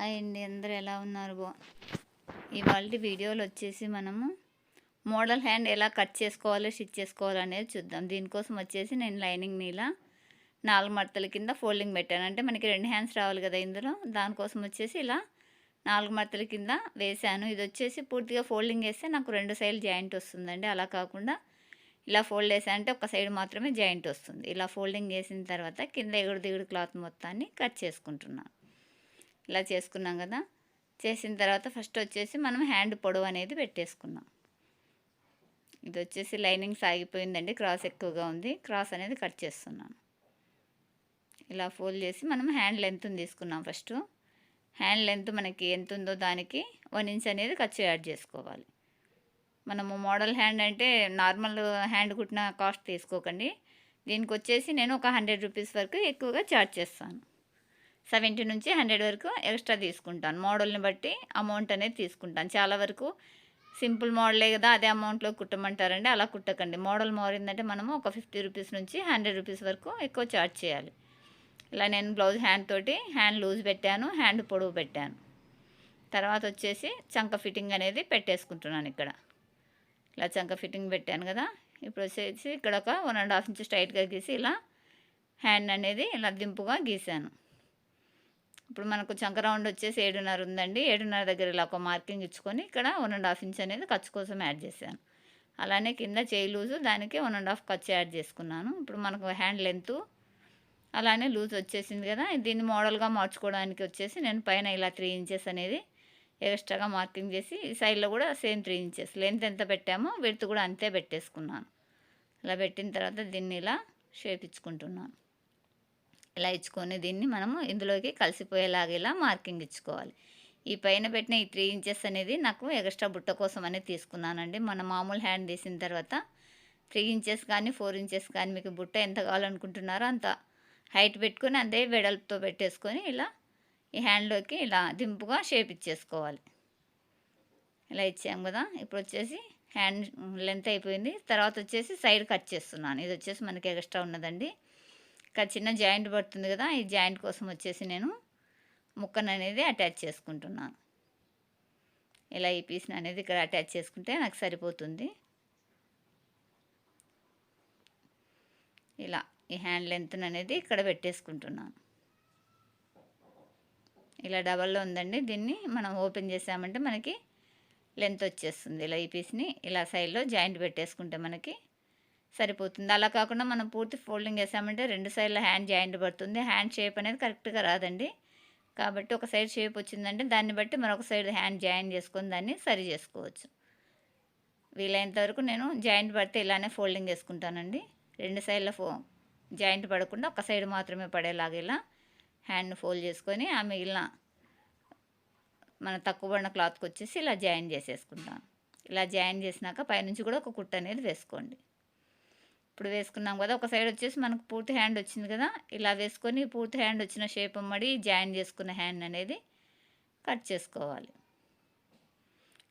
Hi అండి అందరూ ఎలా ఉన్నారు? బా ఇవాళ వీడియోలు వచ్చేసి మనము మోడల్ హ్యాండ్ ఎలా కట్ చేసుకోవాలో స్టిచ్ చేసుకోవాలో అనేది చూద్దాం. దీనికోసం వచ్చేసి నేను లైనింగ్ ఇలా నాలుగు మడతల కింద ఫోల్డింగ్ పెట్టాను. అంటే మనకి రెండు హ్యాండ్స్ రావాలి కదా ఇందులో. దానికోసం వచ్చేసి ఇలా నాలుగు మడతల కింద వేసాను ఇది వచ్చేసి పూర్తిగా ఫోల్డింగ్ వేస్తే నాకు రెండు సైడ్ జాయింట్ వస్తుందండి. అలా కాకుండా ఇలా ఫోల్డ్ వేసా అంటే ఒక సైడ్ మాత్రమే జాయింట్ వస్తుంది. ఇలా ఫోల్డింగ్ వేసిన తర్వాత కింద ఎగుడు దిగుడు క్లాత్ మొత్తాన్ని కట్ చేసుకుంటున్నాను. ఇలా చేసుకున్నాం కదా. చేసిన తర్వాత ఫస్ట్ వచ్చేసి మనం హ్యాండ్ పొడవు అనేది పెట్టేసుకున్నాం. ఇది వచ్చేసి లైనింగ్ సాగిపోయిందండి. క్రాస్ ఎక్కువగా ఉంది. క్రాస్ అనేది కట్ చేస్తున్నాను ఇలా ఫోల్డ్ చేసి మనం హ్యాండ్ లెంత్ తీసుకున్నాం ఫస్ట్. హ్యాండ్ లెంత్ మనకి ఎంత ఉందో దానికి వన్ ఇంచ్ అనేది ఖర్చు యాడ్ చేసుకోవాలి. మనము మోడల్ హ్యాండ్ అంటే నార్మల్ హ్యాండ్ కుట్టిన కాస్ట్ తీసుకోకండి. దీనికి వచ్చేసి నేను ఒక హండ్రెడ్ రూపీస్ వరకు ఎక్కువగా ఛార్జ్ చేస్తాను. సెవెంటీ నుంచి హండ్రెడ్ వరకు ఎక్స్ట్రా తీసుకుంటాను. మోడల్ని బట్టి అమౌంట్ అనేది తీసుకుంటాను. చాలా వరకు సింపుల్ మోడలే కదా అదే అమౌంట్లో కుట్టమంటారండి. అలా కుట్టకండి. మోడల్ మారిందంటే మనము ఒక ఫిఫ్టీ రూపీస్ నుంచి హండ్రెడ్ రూపీస్ వరకు ఎక్కువ ఛార్జ్ చేయాలి. ఇలా నేను బ్లౌజ్ హ్యాండ్ తోటి హ్యాండ్ లూజ్ పెట్టాను హ్యాండ్ పొడవు పెట్టాను. తర్వాత వచ్చేసి చంక ఫిట్టింగ్ అనేది పెట్టేసుకుంటున్నాను ఇక్కడ. ఇలా చంక ఫిట్టింగ్ పెట్టాను కదా. ఇప్పుడు వచ్చేసి ఇక్కడ ఒక వన్ అండ్ హాఫ్ ఇంచ్ స్ట్రైట్గా గీసి ఇలా హ్యాండ్ అనేది ఇలా దింపుగా గీసాను. ఇప్పుడు మనకు చంక రౌండ్ వచ్చేసి ఏడున్నర ఉందండి. ఏడున్నర దగ్గర ఇలా ఒక మార్కింగ్ ఇచ్చుకొని ఇక్కడ వన్ అండ్ హాఫ్ ఇంచ్ అనేది ఖర్చు కోసం యాడ్ చేశాను. అలానే కింద చేయి లూజు దానికి వన్ అండ్ హాఫ్ ఖర్చు యాడ్ చేసుకున్నాను. ఇప్పుడు మనకు హ్యాండ్ లెంత్ అలానే లూజ్ వచ్చేసింది కదా. దీన్ని మోడల్గా మార్చుకోవడానికి వచ్చేసి నేను పైన ఇలా త్రీ ఇంచెస్ అనేది ఎక్స్ట్రాగా మార్కింగ్ చేసి ఈ సైడ్లో కూడా సేమ్ త్రీ ఇంచెస్ లెంత్ ఎంత పెట్టామో విడ్త్ కూడా అంతే పెట్టేసుకున్నాను. ఇలా పెట్టిన తర్వాత దీన్ని ఇలా షేప్ ఇచ్చుకుంటున్నాను. ఇలా ఇచ్చుకొని దీన్ని మనము ఇందులోకి కలిసిపోయేలాగా ఇలా మార్కింగ్ ఇచ్చుకోవాలి. ఈ పైన పెట్టిన ఈ త్రీ ఇంచెస్ అనేది నాకు ఎక్స్ట్రా బుట్ట కోసం అనేది తీసుకున్నానండి. మన మామూలు హ్యాండ్ తీసిన తర్వాత త్రీ ఇంచెస్ కానీ ఫోర్ ఇంచెస్ కానీ మీకు బుట్ట ఎంత కావాలనుకుంటున్నారో అంత హైట్ పెట్టుకొని అదే వెడల్పుతో పెట్టేసుకొని ఇలా ఈ హ్యాండ్లోకి ఇలా దింపుగా షేప్ ఇచ్చేసుకోవాలి. ఇలా ఇచ్చాం కదా ఇప్పుడు వచ్చేసి హ్యాండ్ లెంత్ అయిపోయింది. తర్వాత వచ్చేసి సైడ్ కట్ చేస్తున్నాను. ఇది వచ్చేసి మనకి ఎక్స్ట్రా ఉన్నదండి. ఇక్కడ చిన్న జాయింట్ పడుతుంది కదా ఈ జాయింట్ కోసం వచ్చేసి నేను ముక్కను అనేది అటాచ్ చేసుకుంటున్నాను. ఇలా ఈ పీస్ని అనేది ఇక్కడ అటాచ్ చేసుకుంటే నాకు సరిపోతుంది. ఇలా ఈ హ్యాండ్ లెంత్ అనేది ఇక్కడ పెట్టేసుకుంటున్నాను. ఇలా డబల్లో ఉందండి దీన్ని మనం ఓపెన్ చేసామంటే మనకి లెంత్ వచ్చేస్తుంది. ఇలా ఈ పీస్ని ఇలా సైడ్లో జాయింట్ పెట్టేసుకుంటే మనకి సరిపోతుంది. అలా కాకుండా మనం పూర్తి ఫోల్డింగ్ వేసామంటే రెండు సైడ్ల హ్యాండ్ జాయింట్ పడుతుంది. హ్యాండ్ షేప్ అనేది కరెక్ట్గా రాదండి. కాబట్టి ఒక సైడ్ షేప్ వచ్చిందంటే దాన్ని బట్టి మరొక సైడ్ హ్యాండ్ జాయిన్ చేసుకొని దాన్ని సరి చేసుకోవచ్చు. వీలైనంత వరకు నేను జాయింట్ పడితే ఇలానే ఫోల్డింగ్ వేసుకుంటానండి రెండు సైడ్ల ఫో జాయింట్ పడకుండా ఒక సైడ్ మాత్రమే పడేలాగా ఇలా హ్యాండ్ని ఫోల్డ్ చేసుకొని ఆ మిగిలిన మన తక్కువ పడిన క్లాత్కి వచ్చేసి ఇలా జాయిన్ చేసేసుకుంటాను. ఇలా జాయిన్ చేసినాక పైనుంచి కూడా ఒక కుట్ట అనేది వేసుకోండి. ఇప్పుడు వేసుకున్నాం కదా ఒక సైడ్ వచ్చేసి మనకు పూర్తి హ్యాండ్ వచ్చింది కదా ఇలా వేసుకొని పూర్తి హ్యాండ్ వచ్చిన షేప్ అమ్మడి జాయిన్ చేసుకున్న హ్యాండ్ అనేది కట్ చేసుకోవాలి.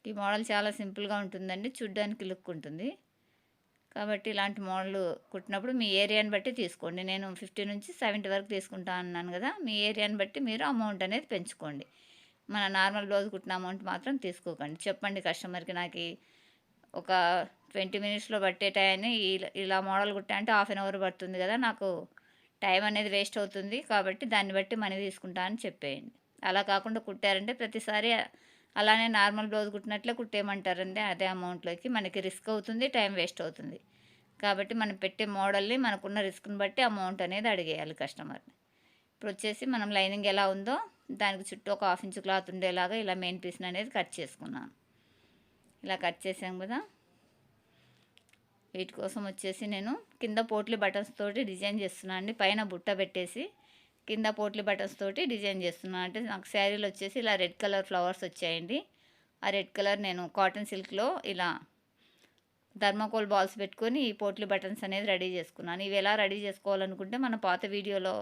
ఈ మోడల్ చాలా సింపుల్గా ఉంటుందండి చూడ్డానికి లుక్ ఉంటుంది. కాబట్టి ఇలాంటి మోడల్ కుట్టినప్పుడు మీ ఏరియాని బట్టి తీసుకోండి. నేను ఫిఫ్టీ నుంచి సెవెంటీ వరకు తీసుకుంటా అన్నాను కదా మీ ఏరియాని బట్టి మీరు అమౌంట్ అనేది పెంచుకోండి. మన నార్మల్ బ్లౌజ్ కుట్టిన అమౌంట్ మాత్రం తీసుకోకండి. చెప్పండి కస్టమర్కి నాకు ఒక ట్వంటీ మినిట్స్లో పట్టే టైంని ఇలా మోడల్ కుట్టా అంటే హాఫ్ అన్ అవర్ పడుతుంది కదా నాకు టైం అనేది వేస్ట్ అవుతుంది కాబట్టి దాన్ని బట్టి మనీ తీసుకుంటా అని చెప్పేయండి. అలా కాకుండా కుట్టారంటే ప్రతిసారి అలానే నార్మల్ బ్లౌజ్ కుట్టినట్లే కుట్టేయమంటారండి అదే అమౌంట్లోకి మనకి రిస్క్ అవుతుంది టైం వేస్ట్ అవుతుంది. కాబట్టి మనం పెట్టే మోడల్ని మనకున్న రిస్క్ని బట్టి అమౌంట్ అనేది అడిగేయాలి కస్టమర్ని. ఇప్పుడు వచ్చేసి మనం లైనింగ్ ఎలా ఉందో దానికి చుట్టూ ఒక హాఫ్ ఇంచ్ క్లాత్ ఉండేలాగా ఇలా మెయిన్ పీస్ని అనేది కట్ చేసుకున్నాను. ఇలా కట్ చేసాం కదా వీటి కోసం వచ్చేసి నేను కింద పోట్లీ బటన్స్ తోటి డిజైన్ చేస్తున్నాను అండి. పైన బుట్ట పెట్టేసి కింద పోట్లీ బటన్స్ తోటి డిజైన్ చేస్తున్నాను అంటే నాకు శారీలు వచ్చేసి ఇలా రెడ్ కలర్ ఫ్లవర్స్ వచ్చాయండి. ఆ రెడ్ కలర్ నేను కాటన్ సిల్క్లో ఇలా ధర్మకోల్ బాల్స్ పెట్టుకొని ఈ పోట్లీ బటన్స్ అనేది రెడీ చేసుకున్నాను. ఇవి ఎలా రెడీ చేసుకోవాలనుకుంటే మన పాత వీడియోలో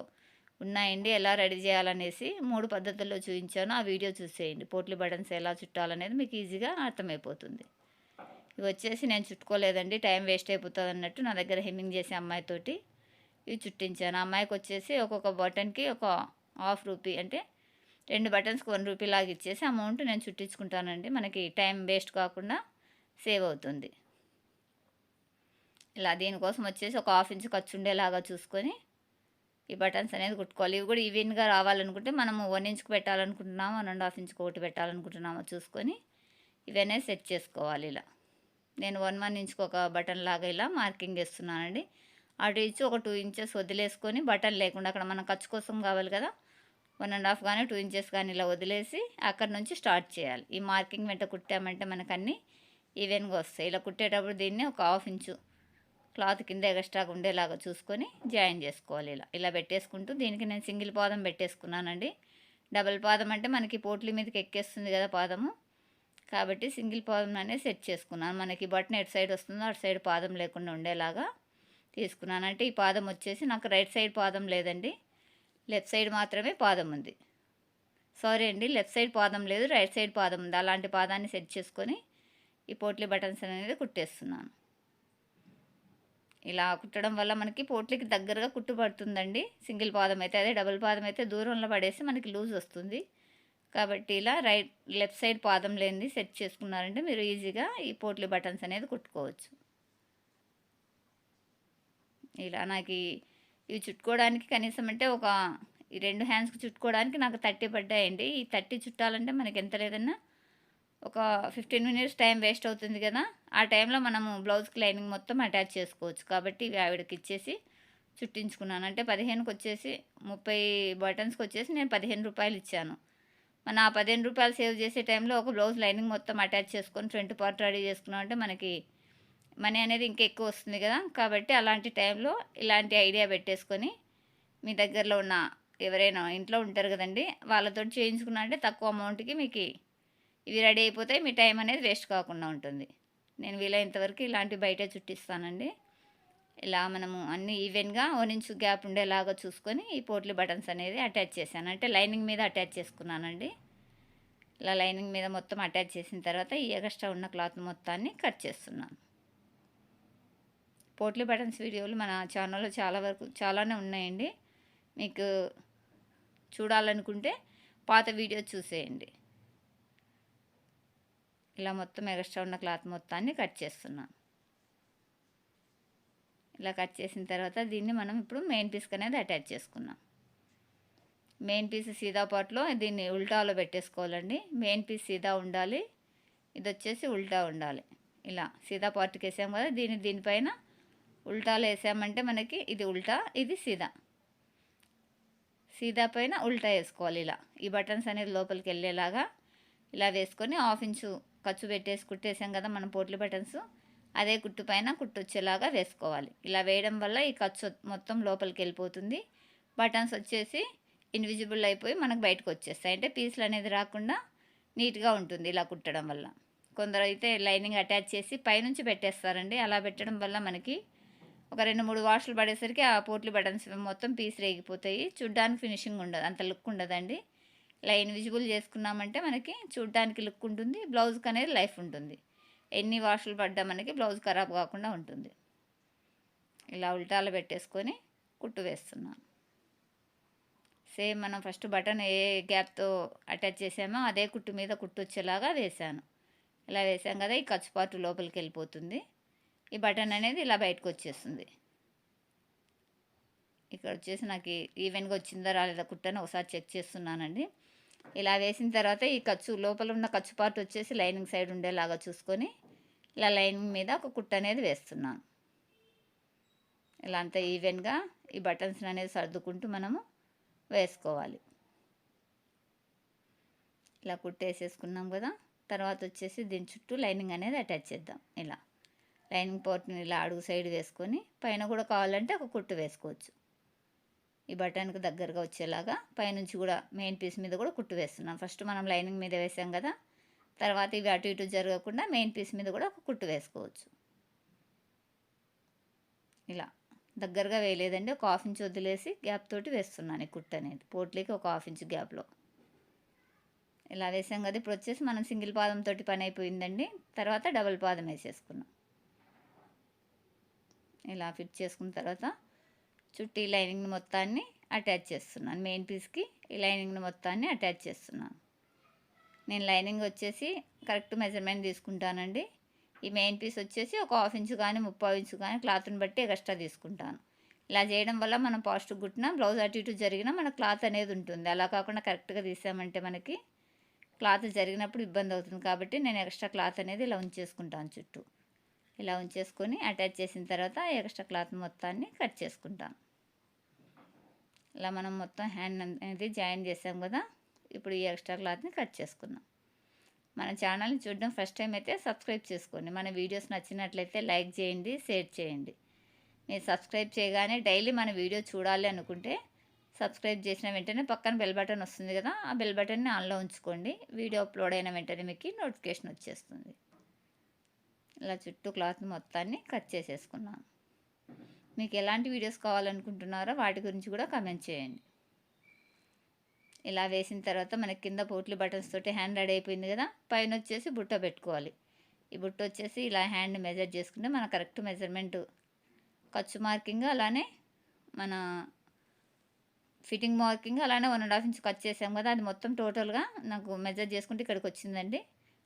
ఉన్నాయండి. ఎలా రెడీ చేయాలనేసి మూడు పద్ధతుల్లో చూపించాను. ఆ వీడియో చూసేయండి. పోట్లీ బటన్స్ ఎలా చుట్టాలనేది మీకు ఈజీగా అర్థమైపోతుంది. ఇవి వచ్చేసి నేను చుట్టుకోలేదండి టైం వేస్ట్ అయిపోతుంది అన్నట్టు నా దగ్గర హెమ్మింగ్ చేసే అమ్మాయితోటి ఇవి చుట్టించాను. అమ్మాయికి వచ్చేసి ఒక్కొక్క బటన్కి ఒక హాఫ్ రూపీ అంటే రెండు బటన్స్కి వన్ రూపీ లాగా ఇచ్చేసి అమౌంట్ నేను చుట్టించుకుంటానండి. మనకి టైం వేస్ట్ కాకుండా సేవ్ అవుతుంది. ఇలా దీనికోసం వచ్చేసి ఒక హాఫ్ ఇంచ్ ఖర్చు ఉండేలాగా చూసుకొని ఈ బటన్స్ అనేది కుట్టుకోవాలి. ఇవి కూడా ఈవెన్గా రావాలనుకుంటే మనము వన్ ఇంచ్కి పెట్టాలనుకుంటున్నాము వన్ అండ్ హాఫ్ ఇంచ్కి ఒకటి పెట్టాలనుకుంటున్నామో చూసుకొని ఇవన్నీ సెట్ చేసుకోవాలి ఇలా. నేను వన్ వన్ ఇంచ్కి ఒక బటన్ లాగా ఇలా మార్కింగ్ వేస్తున్నానండి. అటు ఇచ్చి ఒక టూ ఇంచెస్ వదిలేసుకొని బటన్ లేకుండా అక్కడ మనం ఖర్చు కోసం కావాలి కదా వన్ అండ్ హాఫ్ కానీ టూ ఇంచెస్ కానీ ఇలా వదిలేసి అక్కడ నుంచి స్టార్ట్ చేయాలి. ఈ మార్కింగ్ వెంట కుట్టామంటే మనకు అన్నీ ఈవెన్గా వస్తాయి. ఇలా కుట్టేటప్పుడు దీన్ని ఒక హాఫ్ ఇంచు క్లాత్ కింద ఎక్స్ట్రాగా ఉండేలాగా చూసుకొని జాయిన్ చేసుకోవాలి ఇలా. ఇలా పెట్టేసుకుంటూ దీనికి నేను సింగిల్ పాదం పెట్టేసుకున్నానండి. డబల్ పాదం అంటే మనకి పోట్ల మీదకి ఎక్కేస్తుంది కదా పాదము. కాబట్టి సింగిల్ పాదం అనేది సెట్ చేసుకున్నాను. మనకి బటన్ ఎటు సైడ్ వస్తుందో అటు సైడ్ పాదం లేకుండా ఉండేలాగా తీసుకున్నాను. అంటే ఈ పాదం వచ్చేసి నాకు రైట్ సైడ్ పాదం లేదండి. లెఫ్ట్ సైడ్ మాత్రమే పాదం ఉంది. సారీ అండి లెఫ్ట్ సైడ్ పాదం లేదు రైట్ సైడ్ పాదం ఉంది. అలాంటి పాదాన్ని సెట్ చేసుకొని ఈ పోట్లీ బటన్స్ అనేది కుట్టేస్తున్నాను. ఇలా కుట్టడం వల్ల మనకి పోట్లకి దగ్గరగా కుట్టు పడుతుందండి సింగిల్ పాదం అయితే అదే డబుల్ పాదం అయితే దూరంలో పడేసి మనకి లూజ్ వస్తుంది. కాబట్టి ఇలా రైట్ లెఫ్ట్ సైడ్ పాదం లేనిది సెట్ చేసుకున్నారంటే మీరు ఈజీగా ఈ పోట్లీ బటన్స్ అనేది కుట్టుకోవచ్చు. ఇలా నాకు ఇవి చుట్టుకోవడానికి కనీసం అంటే ఒక ఈ రెండు హ్యాండ్స్కి చుట్టుకోవడానికి నాకు థర్టీ పడ్డాయండి. ఈ థర్టీ చుట్టాలంటే మనకి ఎంత లేదన్నా ఒక ఫిఫ్టీన్ మినిట్స్ టైం వేస్ట్ అవుతుంది కదా. ఆ టైంలో మనము బ్లౌజ్కి లైనింగ్ మొత్తం అటాచ్ చేసుకోవచ్చు. కాబట్టి ఇవి ఆవిడకి ఇచ్చేసి చుట్టించుకున్నాను. అంటే పదిహేనుకి వచ్చేసి ముప్పై బటన్స్కి వచ్చేసి నేను పదిహేను రూపాయలు ఇచ్చాను. మన ఆ పదిహేను రూపాయలు సేవ్ చేసే టైంలో ఒక బ్లౌజ్ లైనింగ్ మొత్తం అటాచ్ చేసుకొని ఫ్రంట్ పార్ట్ రెడీ చేసుకున్నాం అంటే మనకి మనీ అనేది ఇంకా ఎక్కువ వస్తుంది కదా. కాబట్టి అలాంటి టైంలో ఇలాంటి ఐడియా పెట్టేసుకొని మీ దగ్గరలో ఉన్న ఎవరైనా ఇంట్లో ఉంటారు కదండి వాళ్ళతో చేయించుకున్నా అంటే తక్కువ అమౌంట్కి మీకు ఇవి రెడీ అయిపోతాయి. మీ టైం అనేది వేస్ట్ కాకుండా ఉంటుంది. నేను వీలైనంతవరకు ఇలాంటి బయట చుట్టిస్తానండి ఇలా మనము అన్ని ఈవెన్గా వన్ నుంచి గ్యాప్ ఉండేలాగా చూసుకొని ఈ పోట్లీ బటన్స్ అనేది అటాచ్ చేశాను. అంటే లైనింగ్ మీద అటాచ్ చేసుకున్నానండి. ఇలా లైనింగ్ మీద మొత్తం అటాచ్ చేసిన తర్వాత ఈ ఎగస్ట్రా ఉన్న క్లాత్ మొత్తాన్ని కట్ చేస్తున్నాను. పోట్లీ బటన్స్ వీడియోలు మన ఛానల్లో చాలా వరకు చాలానే ఉన్నాయండి. మీకు చూడాలనుకుంటే పాత వీడియో చూసేయండి. ఇలా మొత్తం ఎగస్ట్రా ఉన్న క్లాత్ మొత్తాన్ని కట్ చేస్తున్నాను. ఇలా కట్ చేసిన తర్వాత దీన్ని మనం ఇప్పుడు మెయిన్ పీస్కి అనేది అటాచ్ చేసుకున్నాం మెయిన్ పీస్ సీదా పాట్లో దీన్ని ఉల్టాలో పెట్టేసుకోవాలండి. మెయిన్ పీస్ సీదా ఉండాలి. ఇది వచ్చేసి ఉల్టా ఉండాలి. ఇలా సీదా పార్ట్కి వేసాం కదా దీన్ని దీనిపైన ఉల్టాలో వేసామంటే మనకి ఇది ఉల్టా ఇది సీదా. సీదా పైన ఉల్టా వేసుకోవాలి ఇలా. ఈ బటన్స్ అనేది లోపలికి వెళ్ళేలాగా ఇలా వేసుకొని హాఫ్ ఇంచు ఖర్చు పెట్టేసి కుట్టేసాం కదా మనం పోట్ల బటన్స్. అదే కుట్టు పైన కుట్టు వచ్చేలాగా వేసుకోవాలి. ఇలా వేయడం వల్ల ఈ ఖర్చు మొత్తం లోపలికి వెళ్ళిపోతుంది. బటన్స్ వచ్చేసి ఇన్విజిబుల్ అయిపోయి మనకు బయటకు వచ్చేస్తాయి. అంటే పీసులు అనేది రాకుండా నీట్గా ఉంటుంది ఇలా కుట్టడం వల్ల. కొందరు అయితే లైనింగ్ అటాచ్ చేసి పైనుంచి పెట్టేస్తారండి. అలా పెట్టడం వల్ల మనకి ఒక రెండు మూడు వాషులు పడేసరికి ఆ పోట్లీ బటన్స్ మొత్తం పీస్ రేగిపోతాయి. చూడ్డానికి ఫినిషింగ్ ఉండదు అంత లుక్ ఉండదండి. ఇలా ఇన్విజిబుల్ చేసుకున్నామంటే మనకి చూడ్డానికి లుక్ ఉంటుంది బ్లౌజ్కి అనేది లైఫ్ ఉంటుంది. ఎన్ని వాషులు పడ్డా మనకి బ్లౌజ్ ఖరాబ్ కాకుండా ఉంటుంది. ఇలా ఉల్టాలు పెట్టేసుకొని కుట్టు వేస్తున్నాను. సేమ్ మనం ఫస్ట్ బటన్ ఏ గ్యాప్తో అటాచ్ చేసామో అదే కుట్టు మీద కుట్టు వచ్చేలాగా వేసాను ఇలా వేసాం కదా ఈ ఖర్చు పాటు లోపలికి వెళ్ళిపోతుంది. ఈ బటన్ అనేది ఇలా బయటకు వచ్చేస్తుంది. ఇక్కడ వచ్చేసి నాకు ఈవెన్గా వచ్చిందా రాలేదా కుట్టని ఒకసారి చెక్ చేస్తున్నానండి. ఇలా వేసిన తర్వాత ఈ ఖర్చు లోపల ఉన్న ఖర్చు పార్ట్ వచ్చేసి లైనింగ్ సైడ్ ఉండేలాగా చూసుకొని ఇలా లైనింగ్ మీద ఒక కుట్ట అనేది వేస్తున్నాను. ఇలా అంతా ఈవెన్గా ఈ బటన్స్ అనేది సర్దుకుంటూ మనము వేసుకోవాలి. ఇలా కుట్టేసేసుకున్నాం కదా తర్వాత వచ్చేసి దీని చుట్టూ లైనింగ్ అనేది అటాచ్ చేద్దాం. ఇలా లైనింగ్ పోర్ట్ని ఇలా అడుగు సైడ్ వేసుకొని పైన కూడా కావాలంటే ఒక కుట్టు వేసుకోవచ్చు. ఈ బటన్కి దగ్గరగా వచ్చేలాగా పైనుంచి కూడా మెయిన్ పీస్ మీద కూడా కుట్టు వేస్తున్నాం. ఫస్ట్ మనం లైనింగ్ మీద వేసాం కదా తర్వాత ఇవి అటు ఇటు జరగకుండా మెయిన్ పీస్ మీద కూడా ఒక కుట్టు వేసుకోవచ్చు. ఇలా దగ్గరగా వేయలేదండి ఒక హాఫ్ ఇంచ్ వదిలేసి గ్యాప్ తోటి వేస్తున్నాను ఈ కుట్టు అనేది. పోట్లీకి ఒక హాఫ్ ఇంచ్ గ్యాప్లో. ఇలా వేసాం కదా ఇప్పుడు వచ్చేసి మనం సింగిల్ పాదంతో పని అయిపోయిందండి. తర్వాత డబుల్ పాదం వేసేసుకున్నాం. ఇలా ఫిట్ చేసుకున్న తర్వాత చుట్టూ లైనింగ్ మొత్తాన్ని అటాచ్ చేస్తున్నాను. మెయిన్ పీస్కి ఈ లైనింగ్ మొత్తాన్ని అటాచ్ చేస్తున్నాను. నేను లైనింగ్ వచ్చేసి కరెక్ట్ మెజర్మెంట్ తీసుకుంటానండి. ఈ మెయిన్ పీస్ వచ్చేసి ఒక హాఫ్ ఇంచు కానీ ముప్పై ఇంచు కానీ క్లాత్ని బట్టి ఎక్స్ట్రా తీసుకుంటాను. ఇలా చేయడం వల్ల మనం పాజిటివ్ కుట్టినా బ్లౌజ్ అటు ఇటు జరిగినా మన క్లాత్ అనేది ఉంటుంది. అలా కాకుండా కరెక్ట్గా తీసామంటే మనకి క్లాత్ జరిగినప్పుడు ఇబ్బంది అవుతుంది. కాబట్టి నేను ఎక్స్ట్రా క్లాత్ అనేది ఇలా ఉంచేసుకుంటాను చుట్టూ. ఇలా ఉంచేసుకొని అటాచ్ చేసిన తర్వాత ఎక్స్ట్రా క్లాత్ మొత్తాన్ని కట్ చేసుకుంటాం. ఇలా మనం మొత్తం హ్యాండ్ అనేది జాయిన్ చేసాం కదా ఇప్పుడు ఈ ఎక్స్ట్రా క్లాత్ని కట్ చేసుకుందాం. మన ఛానల్ని చూడడం ఫస్ట్ టైం అయితే సబ్స్క్రైబ్ చేసుకోండి. మన వీడియోస్ నచ్చినట్లయితే లైక్ చేయండి షేర్ చేయండి. మీరు సబ్స్క్రైబ్ చేయగానే డైలీ మన వీడియో చూడాలి అనుకుంటే సబ్స్క్రైబ్ చేసిన వెంటనే పక్కన బెల్ బటన్ వస్తుంది కదా ఆ బెల్ బటన్ని ఆన్లో ఉంచుకోండి. వీడియో అప్లోడ్ అయిన వెంటనే మీకు నోటిఫికేషన్ వచ్చేస్తుంది. ఇలా చుట్టూ క్లాత్ మొత్తాన్ని కట్ చేసేసుకున్నాను. మీకు ఎలాంటి వీడియోస్ కావాలనుకుంటున్నారో వాటి గురించి కూడా కమెంట్ చేయండి. ఇలా వేసిన తర్వాత మనకి కింద పోట్లీ బటన్స్ తోటి హ్యాండ్ రెడీ అయిపోయింది కదా పైన వచ్చేసి బుట్ట పెట్టుకోవాలి. ఈ బుట్ట వచ్చేసి ఇలా హ్యాండ్ మెజర్ చేసుకుంటే మన కరెక్ట్ మెజర్మెంట్ ఖర్చు మార్కింగ్ అలానే మన ఫిట్టింగ్ మార్కింగ్ అలానే one and half inch cut చేసాం కదా అది మొత్తం టోటల్గా నాకు మెజర్ చేసుకుంటే ఇక్కడికి వచ్చిందండి.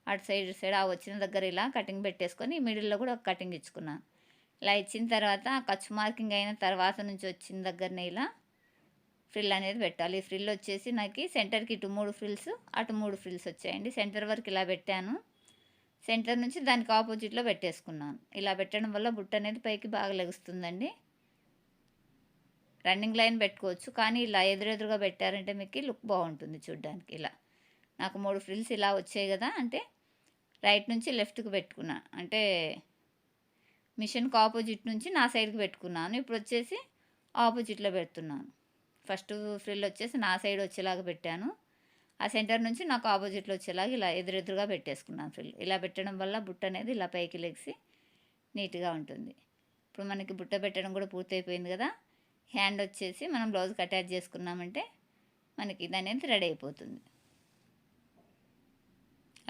అటు సైడ్ ఇటు సైడ్ ఆ వచ్చిన దగ్గర ఇలా కటింగ్ పెట్టేసుకొని మిడిల్లో కూడా ఒక కటింగ్ ఇచ్చుకున్నాను ఇలా ఇచ్చిన తర్వాత ఖర్చు మార్కింగ్ అయిన తర్వాత నుంచి వచ్చిన దగ్గరనే ఇలా ఫ్రిల్ అనేది పెట్టాలి. ఈ ఫ్రిల్ వచ్చేసి నాకు సెంటర్కి ఇటు మూడు ఫ్రిల్స్ అటు మూడు ఫ్రిల్స్ వచ్చాయండి. సెంటర్ వరకు ఇలా పెట్టాను. సెంటర్ నుంచి దానికి ఆపోజిట్లో పెట్టేసుకున్నాను. ఇలా పెట్టడం వల్ల బుట్ట అనేది పైకి బాగా లెగుస్తుందండి. రన్నింగ్ లైన్ పెట్టుకోవచ్చు. కానీ ఇలా ఎదురెదురుగా పెట్టారంటే మీకు లుక్ బాగుంటుంది చూడ్డానికి ఇలా. నాకు మూడు ఫ్రిల్స్ ఇలా వచ్చాయి కదా అంటే రైట్ నుంచి లెఫ్ట్కి పెట్టుకున్నా. అంటే మిషన్కి ఆపోజిట్ నుంచి నా సైడ్కి పెట్టుకున్నాను. ఇప్పుడు వచ్చేసి ఆపోజిట్లో పెడుతున్నాను. ఫస్ట్ ఫ్రిల్ వచ్చేసి నా సైడ్ వచ్చేలాగా పెట్టాను. ఆ సెంటర్ నుంచి నాకు ఆపోజిట్లో వచ్చేలాగా ఇలా ఎదురెదురుగా పెట్టేసుకున్నాను ఫ్రిల్. ఇలా పెట్టడం వల్ల బుట్ట అనేది ఇలా పైకి లెగిసి నీట్గా ఉంటుంది. ఇప్పుడు మనకి బుట్ట పెట్టడం కూడా పూర్తయిపోయింది కదా హ్యాండ్ వచ్చేసి మనం బ్లౌజ్కి అటాచ్ చేసుకున్నామంటే మనకి ఇది అనేది రెడీ అయిపోతుంది.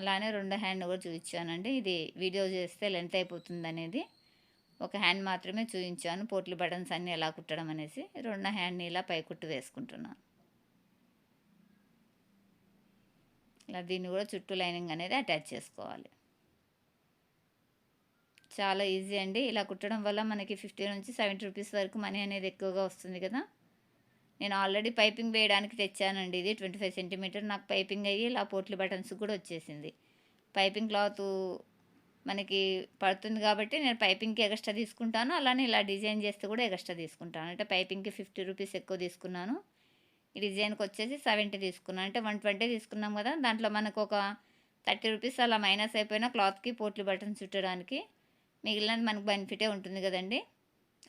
అలానే రెండు హ్యాండ్ కూడా చూపించానండి. ఇది వీడియో చేస్తే లెంత్ అయిపోతుంది అనేది ఒక హ్యాండ్ మాత్రమే చూపించాను. పోట్లి బటన్స్ అన్నీ ఎలా కుట్టడం అనేసి రెండు హ్యాండ్ని ఇలా పై కుట్టు వేసుకుంటున్నాను. ఇలా దీన్ని కూడా చుట్టూ లైనింగ్ అనేది అటాచ్ చేసుకోవాలి. చాలా ఈజీ అండి. ఇలా కుట్టడం వల్ల మనకి ఫిఫ్టీ నుంచి సెవెంటీ రూపీస్ వరకు మనీ అనేది ఎక్కువగా వస్తుంది కదా. నేను ఆల్రెడీ పైపింగ్ వేయడానికి తెచ్చానండి ఇది. ట్వంటీ ఫైవ్ సెంటీమీటర్ నాకు పైపింగ్ అయ్యి ఇలా పోట్లి బటన్స్ కూడా వచ్చేసింది. పైపింగ్ క్లాత్ మనకి పడుతుంది కాబట్టి నేను పైపింగ్కి ఎక్స్ట్రా తీసుకుంటాను. అలానే ఇలా డిజైన్ చేస్తే కూడా ఎక్స్ట్రా తీసుకుంటాను. అంటే పైపింగ్కి ఫిఫ్టీ రూపీస్ ఎక్కువ తీసుకున్నాను. ఈ డిజైన్కి వచ్చేసి సెవెంటీ తీసుకున్నాను. అంటే వన్ ట్వంటీ తీసుకున్నాం కదా దాంట్లో మనకు ఒక థర్టీ రూపీస్ అలా మైనస్ అయిపోయిన క్లాత్కి పోట్లు బటన్ చుట్టడానికి మిగిలినది మనకు బెనిఫిటే ఉంటుంది కదండి.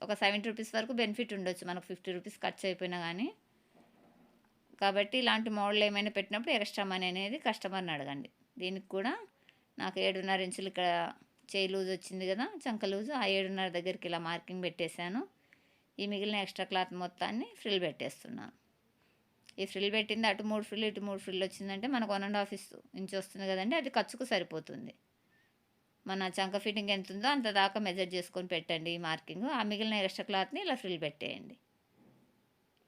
ఒక సెవెంటీ రూపీస్ వరకు బెనిఫిట్ ఉండొచ్చు. మనకు ఫిఫ్టీ రూపీస్ ఖర్చు అయిపోయినా కానీ కాబట్టి ఇలాంటి మోడల్ ఏమైనా పెట్టినప్పుడు ఎక్స్ట్రా మనీ అనేది కస్టమర్ని అడగండి. దీనికి కూడా నాకు ఏడున్నర ఇంచులు ఇక్కడ చేయి లూజ్ వచ్చింది కదా చంక లూజ్ ఆ ఏడున్నర దగ్గరికి ఇలా మార్కింగ్ పెట్టేశాను. ఈ మిగిలిన ఎక్స్ట్రా క్లాత్ మొత్తాన్ని ఫ్రిల్ పెట్టేస్తున్నాను ఈ ఫ్రిల్ పెట్టింది అటు మూడు ఫ్రిల్ ఇటు మూడు ఫ్రిల్ వచ్చిందంటే మనకు వన్ అండ్ హాఫ్ ఇంచ్ వస్తుంది కదండి అది ఖర్చుకు సరిపోతుంది. మన చంక ఫిట్టింగ్ ఎంత ఉందో అంత దాకా మెజర్ చేసుకొని పెట్టండి ఈ మార్కింగ్. ఆ మిగిలిన ఎక్స్ట్రా క్లాత్ని ఇలా ఫ్రిల్ పెట్టేయండి.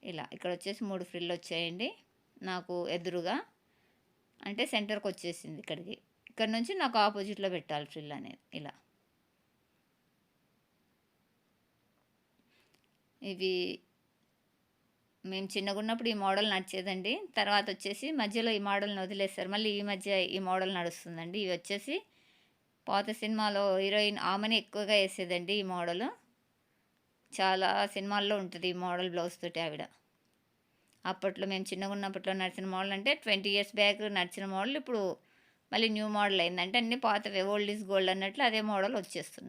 ఇలా ఇక్కడ వచ్చేసి మూడు ఫ్రిల్ వచ్చేయండి. నాకు ఎదురుగా అంటే సెంటర్కి వచ్చేసింది ఇక్కడికి. ఇక్కడ నుంచి నాకు ఆపోజిట్లో పెట్టాలి ఫ్రిల్ అనేది. ఇలా. ఇవి మేము చిన్నగా ఉన్నప్పుడు ఈ మోడల్ నడిచేదండి. తర్వాత వచ్చేసి మధ్యలో ఈ మోడల్ని వదిలేస్తారు మళ్ళీ ఈ మధ్య ఈ మోడల్ నడుస్తుందండి. ఇవి వచ్చేసి పాత సినిమాలో హీరోయిన్ ఆమెనే ఎక్కువగా వేసేదండి ఈ మోడల్. చాలా సినిమాల్లో ఉంటుంది ఈ మోడల్ బ్లౌజ్ తోటి ఆవిడ. అప్పట్లో మేము చిన్నగా ఉన్నప్పట్లో నడిచిన మోడల్ అంటే ట్వంటీ ఇయర్స్ బ్యాక్ నడిచిన మోడల్. ఇప్పుడు మళ్ళీ న్యూ మోడల్ అయింది అంటే అన్ని పాతవే ఓల్డ్ ఈజ్ గోల్డ్ అన్నట్లు అదే మోడల్ వచ్చేస్తుంది.